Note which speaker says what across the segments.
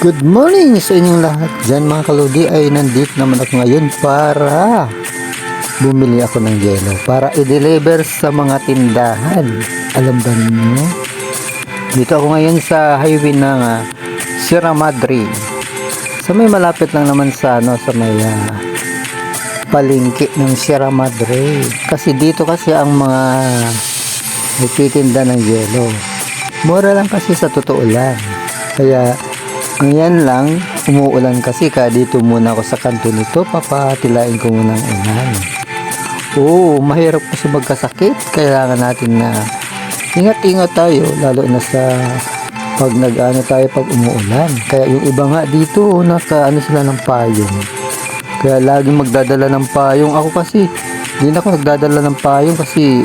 Speaker 1: Good morning sa inyong lahat. Diyan mga kaludi ay nandito naman ako ngayon para bumili ako ng yelo para i-deliver sa mga tindahan. Alam ba niyo? Dito ako ngayon sa highway ng ah, Sierra Madre. Sa may malapit lang naman sa ano sa may ah, palengke ng Sierra Madre. Kasi dito kasi ang mga nagtitinda ng yelo. Mura lang kasi sa totoo lang. Kaya ngayon lang, umuulan kasi kaya dito muna ako sa kanto nito, papatilain ko muna ang ulan. Oo, mahirap kasi magkasakit. Kailangan natin na ingat-ingat tayo, lalo na sa pag nag-ano tayo pag umuulan. Kaya yung iba nga dito, naka ano sila ng payong. Kaya laging magdadala ng payong. Ako kasi, hindi na ako nagdadala ng payong kasi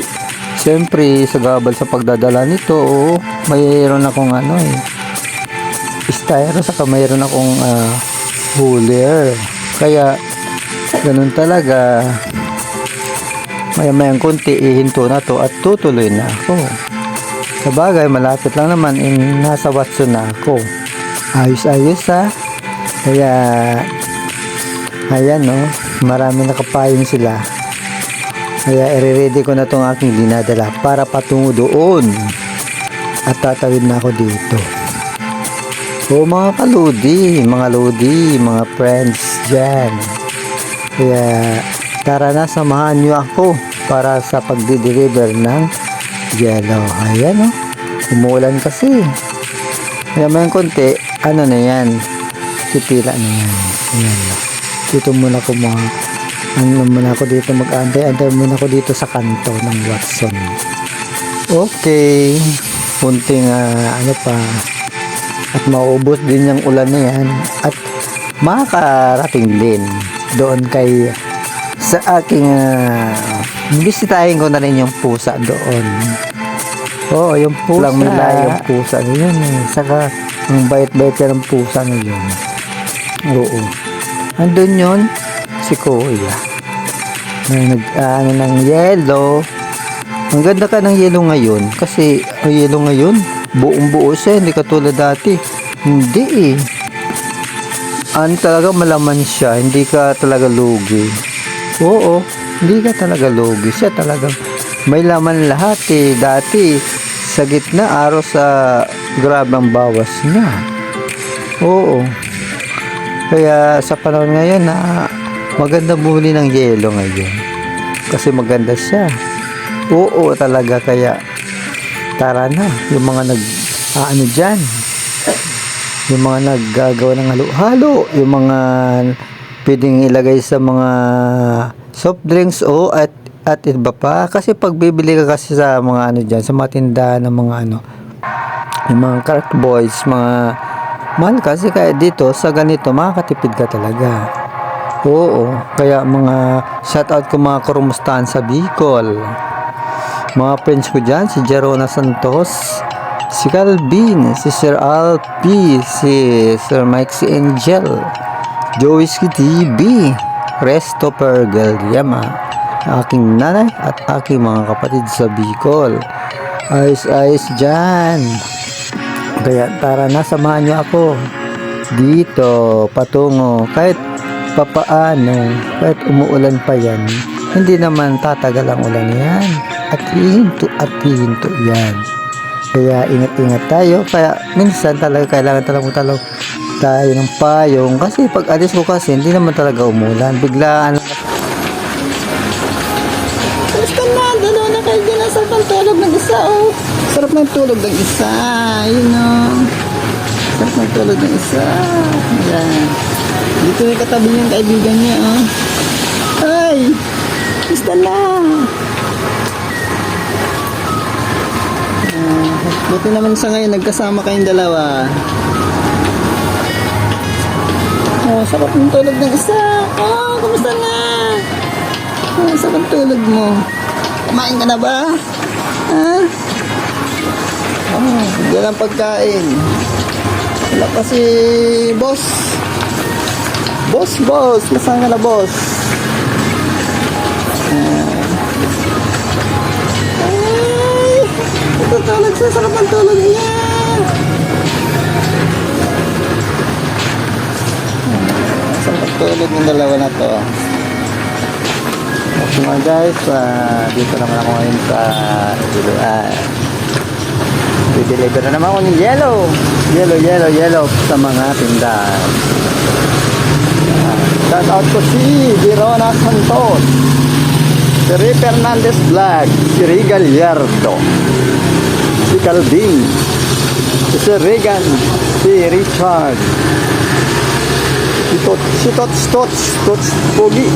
Speaker 1: siyempre sa gabal sa pagdadala nito, oo, mayroon akong ano eh, styro saka mayroon akong uh, hooler. Kaya ganun talaga. Maya mayang konti ihinto na to at tutuloy na ako. Sa bagay, malapit lang naman in nasa Watson na ako. Ayos-ayos ha. Kaya ayan no, marami nakapayong sila. Kaya i-ready ko na tong aking dinadala para patungo doon. At tatawid na ako dito. O mga kaludi, mga lodi, mga friends dyan. Kaya tara na, samahan nyo ako para sa pagdi-deliver ng yellow. Ayan o, umuulan kasi. Kaya may konti, ano na yan, pipila na yan. Ayan. Dito muna ko mga, ano muna ako dito mag-antay, antay muna ako dito sa kanto ng Watson. Okay, punting ah, ano pa, at maubos din yung ulan na yan. At makakarating din doon kay sa aking uh, bisitahin ko na rin yung pusa doon. Oo yung pusa. Lang nila yung pusa na yun eh. saka ang bait-bait ka ng pusa na yun. Oo. Andun yun si Kuya. Na nag ano ng yellow ang ganda ka ng yellow ngayon kasi ang yellow ngayon buong buo siya, hindi katulad dati. Hindi eh. Ano talaga malaman siya, hindi ka talaga lugi. Oo, hindi ka talaga lugi. Siya talaga may laman lahat eh. Dati, sa gitna, araw sa grabang bawas niya. Oo. Kaya sa panahon ngayon na maganda bumili ng yelo ngayon. Kasi maganda siya. Oo talaga kaya tara na yung mga nag ah, ano dyan? Yung mga naggagawa ng halo-halo yung mga pwedeng ilagay sa mga soft drinks o at at iba pa. Kasi pag bibili ka kasi sa mga ano dyan sa mga tindahan ng mga ano yung mga cart boys mga mahal kasi kaya dito sa ganito makakatipid ka talaga. Oo kaya mga shout out ko mga kurumustahan sa Bicol mga friends ko dyan, si Jerona Santos, si Calvin, si Sir Alpi, si Sir Mike si Angel, Joeyski TV, Resto Pergel Yama, aking nanay at aking mga kapatid sa Bicol. Ayos ayos dyan. Kaya tara na, samahan niyo ako dito patungo kahit papaano kahit umuulan pa yan hindi naman tatagal ang ulan yan at hihinto at hihinto yan. Kaya ingat-ingat tayo. Kaya minsan talaga kailangan talaga talaga tayo ng payong. Kasi pag alis ko kasi hindi naman talaga umulan. Biglaan lang.
Speaker 2: Basta na, dalawa na kayo dyan. Sarap ng ng isa, oh. Sarap ng tulog ng isa. Yun, oh. Sarap ng tulog ng isa. Ayan. Dito yung katabi niyang kaibigan niya, oh. Ay! Basta na. Buti naman sa ngayon, nagkasama kayong dalawa. Oh, sarap ng tulog ng isa. Oh, kumusta na? Oh, sarap tulog mo. Kumain ka na ba? Ha? Oh, yan ang pagkain. Wala pa si boss. Boss, boss. Nasaan ka na, boss? Sa sarap ng tulog niya. tulog ng dalawa na to. So mga guys, ah, dito naman ako ngayon sa uh, deliver na naman ako ng yellow. Yellow, yellow, yellow sa mga tindahan. Ah, shout out ko si Verona Santos. Si Ray Fernandez Vlog. Si Ray Gallardo. Calvin. Si Regan. Si Richard. Si Tots, si Tots, Tots, Tots Pogi.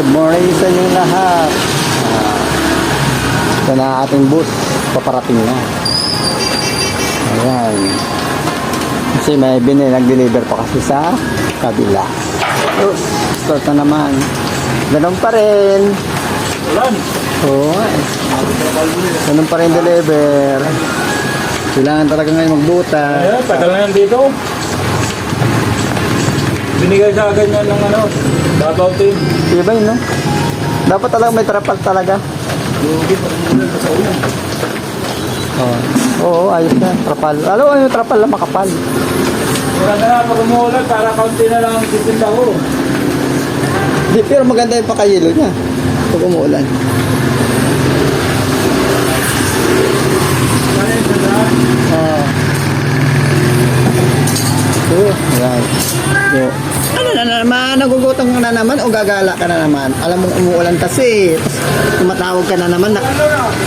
Speaker 2: Good morning sa inyo lahat. Ah, ito na ating bus. Paparating na. Ayan. Kasi may binili, nag-deliver pa kasi sa kabila. Oops, start na naman. Ganun pa rin.
Speaker 3: Ulan.
Speaker 2: Oo eh. Ganun pa rin deliver. Kailangan talaga ngayon magbuta.
Speaker 3: Ayan, tagal na yan dito. Binigay sa akin yan ng ano, Davao team.
Speaker 2: Iba yun, no? Dapat talaga may trapal talaga. Oo. Oo, ayos na. Trapal. Alam mo yung trapal na makapal.
Speaker 3: Wala na nga pag umuulan, para kaunti na lang ang titinda ko.
Speaker 2: Di, pero maganda yung pakayelo niya. Pag umuulan. Oo. Oo. Ayan. Yo. Ano na naman? Nagugutom ka na naman o gagala ka na naman? Alam mong umuulan kasi. Tapos tumatawag ka na naman. Na,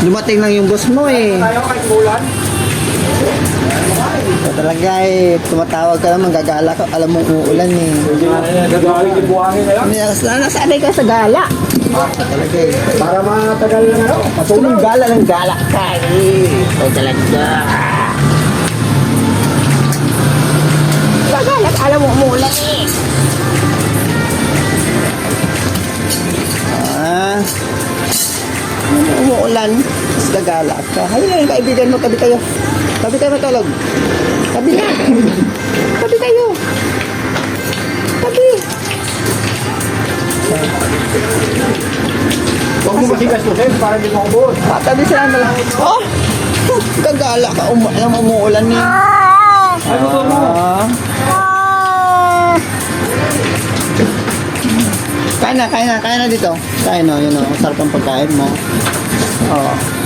Speaker 2: dumating lang yung boss mo eh.
Speaker 3: Tayo kay Kulan.
Speaker 2: So, talaga eh. Tumatawag ka naman. Gagala ka. Alam mong umuulan eh.
Speaker 3: Gagaling yung buhangin na lang.
Speaker 2: Sana nasanay ka sa gala. Talaga eh.
Speaker 3: Para matagal na ano.
Speaker 2: Kung gala ng gala ka eh. O talaga. Gagala ka. Alam mo umuulan eh. Ah. Ano mo gagala ka. Na yung kaibigan mo. Tabi kayo. Tabi kayo matulog. Tabi na. Tabi kayo. Tabi.
Speaker 3: Huwag mo masigas to, Seth, para di mo ubos.
Speaker 2: Tatabi sila na lang. Oh! Gagala ka. Um, alam mo, umuulan niya.
Speaker 3: Ano to mo?
Speaker 2: Ah. Kain na, kain na, kain na dito. Kain na, yun o. Sarap ang pagkain mo. Oo.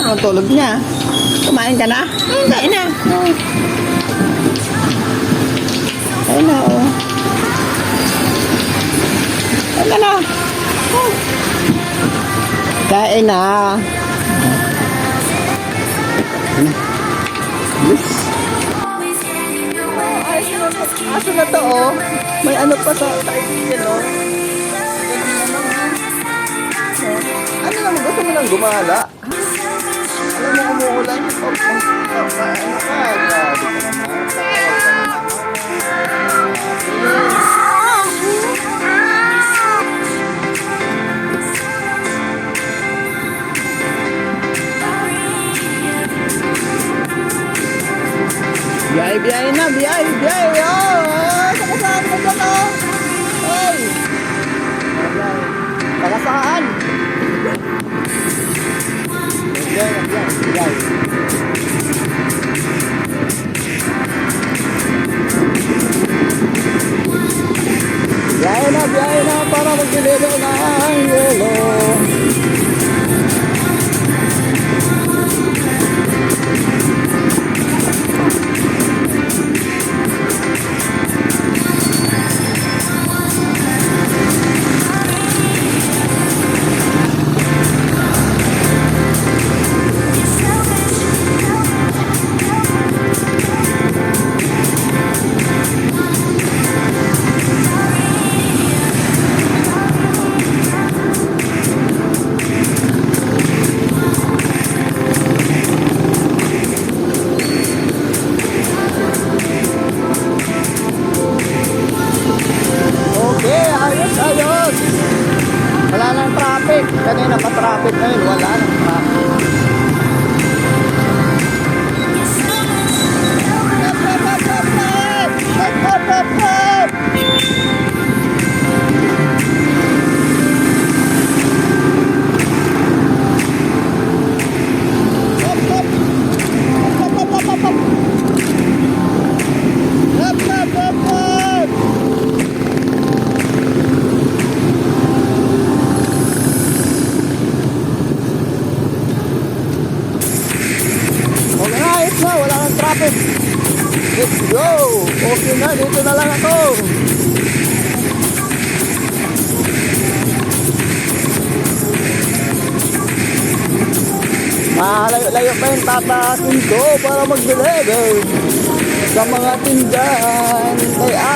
Speaker 2: Ano tulog niya? Kumain ka na? Kain na. Oh. Kain na, oh. Kain ka na. Oh. Kain na. Aso na to, oh. May ano pa sa kaibigan. Oh. Gumala? Alam mo, oh, oh, ano ka? Grabe ka naman. Ka. Biyay, biyay na, biyay, biyay. Oh, saka saan mo dyan, oh. Oy. Saka saan? Biyay na, biyay, biyay. Biyay na, biyay na, para magdililo ng yelo. malapit. Let's go! Okay na, dito na lang ako. Malayo-layo pa yung tapasin ko para mag-deliver sa mga tindahan. Kaya